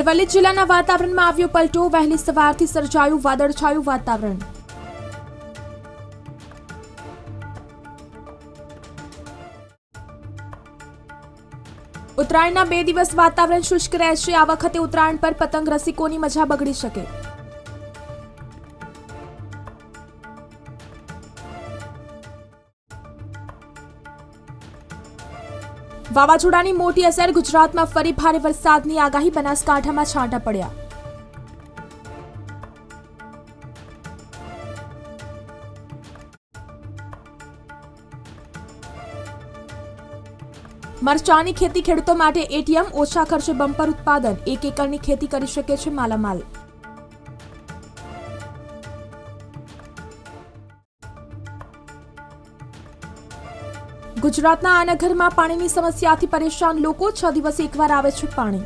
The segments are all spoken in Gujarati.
અરવલ્લી જિલ્લાના વાતાવરણમાં આવ્યો પલટો, વહેલી સવારથી સર્જાયું વાદળછાયું વાતાવરણ. ઉત્તરાયણના બે દિવસ વાતાવરણ શુષ્ક રહેશે. આ વખતે ઉત્તરાયણ પર પતંગ રસિકોની મજા બગડી શકે. વાવાઝોડાની મોટી અસર ગુજરાતમાં ફરી ભારે વરસાદની આગાહી બનાસકાંઠામાં છાંટા પડ્યા. મરચાની ખેતી ખેડૂતો માટે એટીએમ, ઓછા ખર્ચે બમ્પર ઉત્પાદન, એક એકરની ખેતી કરી શકે છે માલામાલ. ગુજરાતના આ નગરમાં પાણીની સમસ્યાથી પરેશાન લોકો છ દિવસે એકવાર આવે છે પાણી.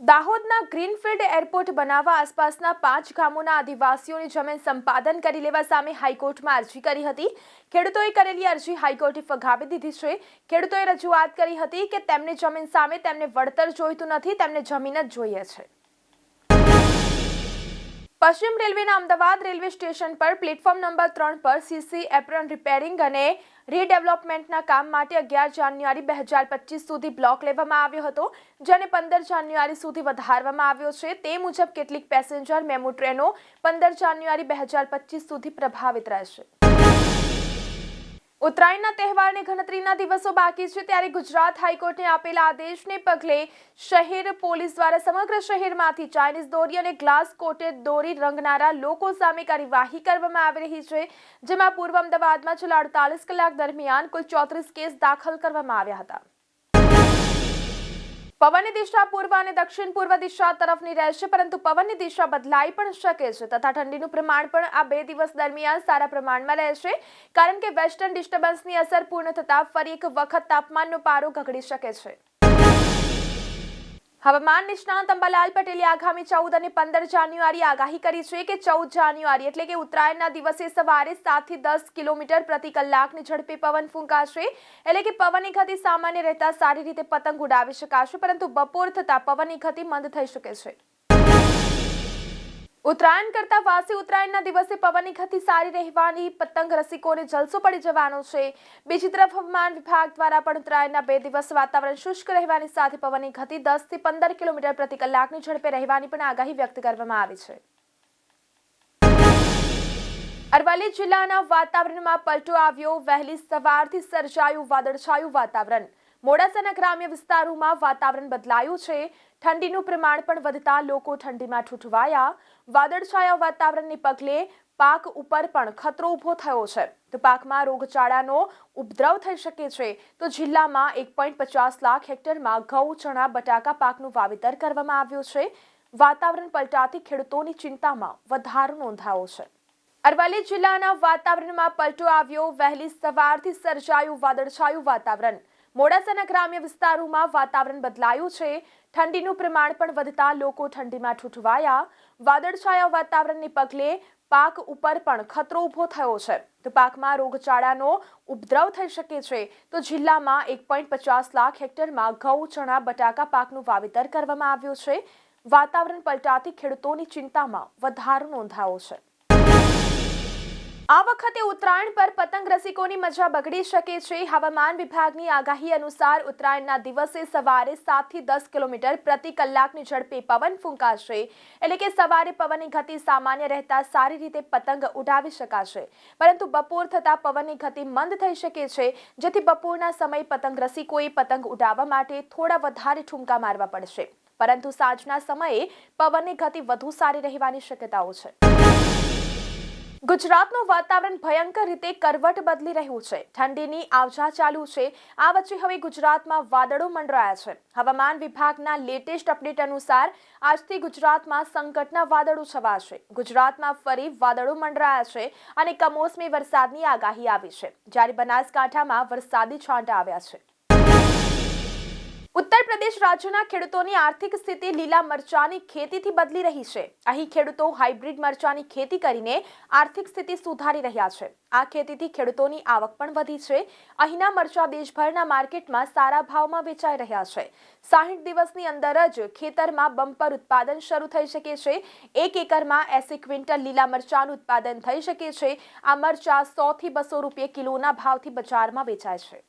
દાહોદના ગ્રીનફિલ્ડ એરપોર્ટ બનાવવા આસપાસના પાંચ ગામોના આદિવાસીઓની જમીન સંપાદન કરી લેવા સામે હાઈકોર્ટમાં અરજી કરી હતી. ખેડૂતોએ કરેલી અરજી હાઈકોર્ટે ફગાવી દીધી છે. ખેડૂતોએ રજૂઆત કરી હતી કે તેમની જમીન સામે તેમને વળતર જોઈતું નથી, તેમને જમીન જ જોઈએ છે. પશ્ચિમ રેલવેના અમદાવાદ રેલવે સ્ટેશન પર પ્લેટફોર્મ નંબર ત્રણ પર સીસી એપ્રન રિપેરિંગ અને રીડેવલપમેન્ટના કામ માટે અગિયાર જાન્યુઆરી બે હજાર પચીસ સુધી બ્લોક લેવામાં આવ્યો હતો, જેને પંદર જાન્યુઆરી સુધી વધારવામાં આવ્યો છે. તે મુજબ કેટલીક પેસેન્જર મેમુ ટ્રેનો પંદર જાન્યુઆરી બે હજાર પચીસ સુધી પ્રભાવિત રહેશે. ઉત્તરાયણના તહેવારને ગણતરીના દિવસો બાકી છે ત્યારે ગુજરાત હાઈકોર્ટે આપેલા આદેશને પગલે શહેર પોલીસ દ્વારા સમગ્ર શહેરમાંથી ચાઇનીઝ દોરી અને ગ્લાસ કોટેડ દોરી રંગનારા લોકો સામે કાર્યવાહી કરવામાં આવી રહી છે, જેમાં પૂર્વ અમદાવાદમાં છેલ્લા અડતાલીસ કલાક દરમિયાન કુલ ચોત્રીસ કેસ દાખલ કરવામાં આવ્યા હતા. પવનની દિશા પૂર્વ અને દક્ષિણ પૂર્વ દિશા તરફની રહેશે, પરંતુ પવનની દિશા બદલાઈ પણ શકે છે. તથા ઠંડીનું પ્રમાણ પણ આ બે દિવસ દરમિયાન સારા પ્રમાણમાં રહેશે, કારણ કે વેસ્ટર્ન ડિસ્ટર્બન્સની અસર પૂર્ણ થતાં ફરી એક વખત તાપમાનનો પારો ગગડી શકે છે. હવામાન નિષ્ણાંત અંબાલાલ પટેલે આગામી ચૌદ અને પંદર જાન્યુઆરી આગાહી કરી છે કે ચૌદ જાન્યુઆરી એટલે કે ઉત્તરાયણના દિવસે સવારે સાતથી દસ કિલોમીટર પ્રતિ કલાકની ઝડપે પવન ફૂંકાશે. એટલે કે પવનની ગતિ સામાન્ય રહેતા સારી રીતે પતંગ ઉડાવી શકાશે, પરંતુ બપોર થતાં પવનની ગતિ મંદ થઈ શકે છે. ઉત્તરાયણ કરતા વાસી ઉત્તરાયણના દિવસે પવનની ગતિ સારી રહેવાની, પતંગ રસિકોને જલસો પડી જવાનો છે. બીજી તરફ હવામાન વિભાગ દ્વારા પણ ઉત્તરાયણના બે દિવસ વાતાવરણ શુષ્ક રહેવાની સાથે પવનની ગતિ દસથી પંદર કિલોમીટર પ્રતિ કલાકની ઝડપે રહેવાની પણ આગાહી વ્યક્ત કરવામાં આવી છે. અરવલ્લી જિલ્લાના વાતાવરણમાં પલટો આવ્યો. વહેલી સવારથી સર્જાયું વાદળછાયું વાતાવરણ. મોડાસાના ગ્રામ્ય વિસ્તારોમાં વાતાવરણ બદલાયું છે. ઠંડીનું પ્રમાણ પણ વધતા લોકો ઠંડીમાં ઠૂંઠવાયા. વાદળછાયા વાતાવરણને પગલે પાક ઉપર પણ ખતરો ઊભો થયો છે. તો પાકમાં રોગચાળાનો ઉપદ્રવ થઈ શકે છે. તો જિલ્લામાં એક પોઈન્ટ પચાસ લાખ હેક્ટરમાં ઘઉં, ચણા, બટાકા પાકનું વાવેતર કરવામાં આવ્યું છે. વાતાવરણ પલટાથી ખેડૂતોની ચિંતામાં વધારો નોંધાયો છે. અરવલ્લી જિલ્લાના વાતાવરણમાં પલટો આવ્યો. વહેલી સવારથી સર્જાયું વાદળછાયું વાતાવરણ. મોડાસાના ગ્રામ્ય વિસ્તારોમાં વાતાવરણ બદલાયું છે. ઠંડીનું પ્રમાણ પણ વધતા લોકો ઠંડીમાં ઠૂઠવાયા. વાદળછાયા વાતાવરણને પગલે પાક ઉપર પણ ખતરો ઊભો થયો છે. તો પાકમાં રોગચાળાનો ઉપદ્રવ થઈ શકે છે. તો જિલ્લામાં એક પોઈન્ટ પચાસ લાખ હેક્ટરમાં ઘઉં, ચણા, બટાકા પાકનું વાવેતર કરવામાં આવ્યું છે. વાતાવરણ પલટાથી ખેડૂતોની ચિંતામાં વધારો નોંધાયો છે. આ વખતે ઉત્તરાયણ પર પતંગ રસિકોની મજા બગડી શકે છે. હવામાન વિભાગની આગાહી અનુસાર ઉત્તરાયણના દિવસે સવારે સાતથી દસ કિલોમીટર પ્રતિ કલાકની ઝડપે પવન ફૂંકાશે. એટલે કે સવારે પવનની ગતિ સામાન્ય રહેતા સારી રીતે પતંગ ઉડાવી શકાશે. પરંતુ બપોર થતા પવનની ગતિ મંદ થઈ શકે છે, જેથી બપોરના સમયે પતંગ રસિકોએ પતંગ ઉડાવવા માટે થોડા વધારે ઠુમકા મારવા પડશે. પરંતુ સાંજના સમયે પવનની ગતિ વધુ સારી રહેવાની શક્યતાઓ છે. ગુજરાતનું વાતાવરણ ભયંકર રીતે કરવટ બદલી રહ્યું છે. ઠંડીની આવજા ચાલુ છે. આ વચ્ચે હવે ગુજરાતમાં વાદળો મંડરાયા છે. હવામાન વિભાગના લેટેસ્ટ અપડેટ અનુસાર આજથી ગુજરાતમાં સંકટના વાદળો છવાશે. ગુજરાતમાં ફરી વાદળો મંડરાયા છે અને કમોસમી વરસાદની આગાહી આવી છે. જ્યારે બનાસકાંઠામાં વરસાદી છાંટા આવ્યા છે. ઉત્તર પ્રદેશ રાજ્યના ખેડૂતોની આર્થિક સ્થિતિ લીલા મરચાની ખેતીથી બદલી રહી છે. અહીં ખેડૂતો હાઇબ્રિડ મરચાની ખેતી કરીને આર્થિક સ્થિતિ સુધારી રહ્યા છે. આ ખેતીથી ખેડૂતોની આવક પણ વધી છે. અહીંના મરચા દેશભરના માર્કેટમાં સારા ભાવમાં વેચાઈ રહ્યા છે. સાહીઠ દિવસની અંદર જ ખેતરમાં બમ્પર ઉત્પાદન શરૂ થઈ શકે છે. એક એકરમાં એસી ક્વિન્ટલ લીલા મરચાનું ઉત્પાદન થઈ શકે છે. આ મરચા સો થી બસો રૂપિયા કિલોના ભાવથી બજારમાં વેચાય છે.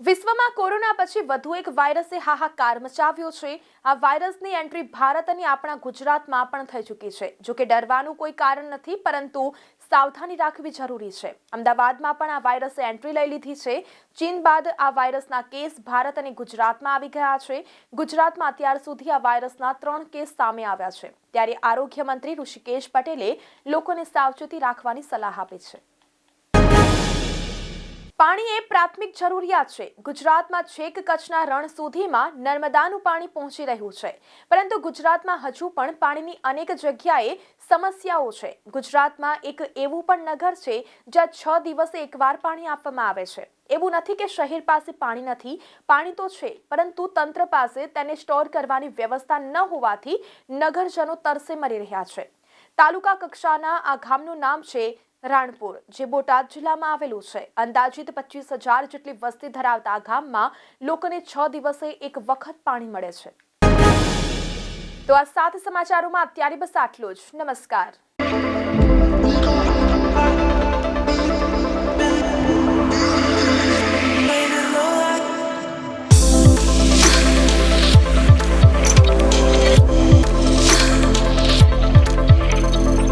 વિશ્વમાં કોરોના પછી વધુ એક વાયરસે હાહાકાર મચાવ્યો છે. આ વાયરસની એન્ટ્રી ભારત અને આપણા ગુજરાતમાં પણ થઈ ચૂકી છે. જોકે ડરવાનું કોઈ કારણ નથી, પરંતુ સાવધાની રાખવી જરૂરી છે. અમદાવાદમાં પણ આ વાયરસે એન્ટ્રી લઈ લીધી છે. ચીન બાદ આ વાયરસના કેસ ભારત અને ગુજરાતમાં આવી ગયા છે. ગુજરાતમાં અત્યાર સુધી આ વાયરસના ત્રણ કેસ સામે આવ્યા છે. ત્યારે આરોગ્ય મંત્રી ઋષિકેશ પટેલે લોકોને સાવચેતી રાખવાની સલાહ આપી છે. પાણી એ પ્રાથમિક જરૂરિયાત છે. ગુજરાતમાં છેક કચ્છના રણ સુધીમાં નર્મદાનું પાણી પહોંચી રહ્યું છે. પરંતુ ગુજરાતમાં હજુ પણ પાણીની અનેક જગ્યાએ સમસ્યાઓ છે. ગુજરાતમાં એક એવું પણ નગર છે, જ્યાં છ દિવસે એકવાર પાણી આપવામાં આવે છે. એવું નથી કે શહેર પાસે પાણી નથી. પાણી તો છે, પરંતુ તંત્ર પાસે તેને સ્ટોર કરવાની વ્યવસ્થા ન હોવાથી નગરજનો તરસે મરી રહ્યા છે. તાલુકા કક્ષાના આ ગામનું નામ છે રાણપુર, જે બોટાદ જિલ્લામાં આવેલું છે. અંદાજિત પચીસ હજાર જેટલી વસ્તી ધરાવતા ગામમાં લોકોને છ દિવસે એક વખત પાણી મળે છે. તો આ સાત સમાચારોમાં અત્યારે બસ આટલું જ. નમસ્કાર.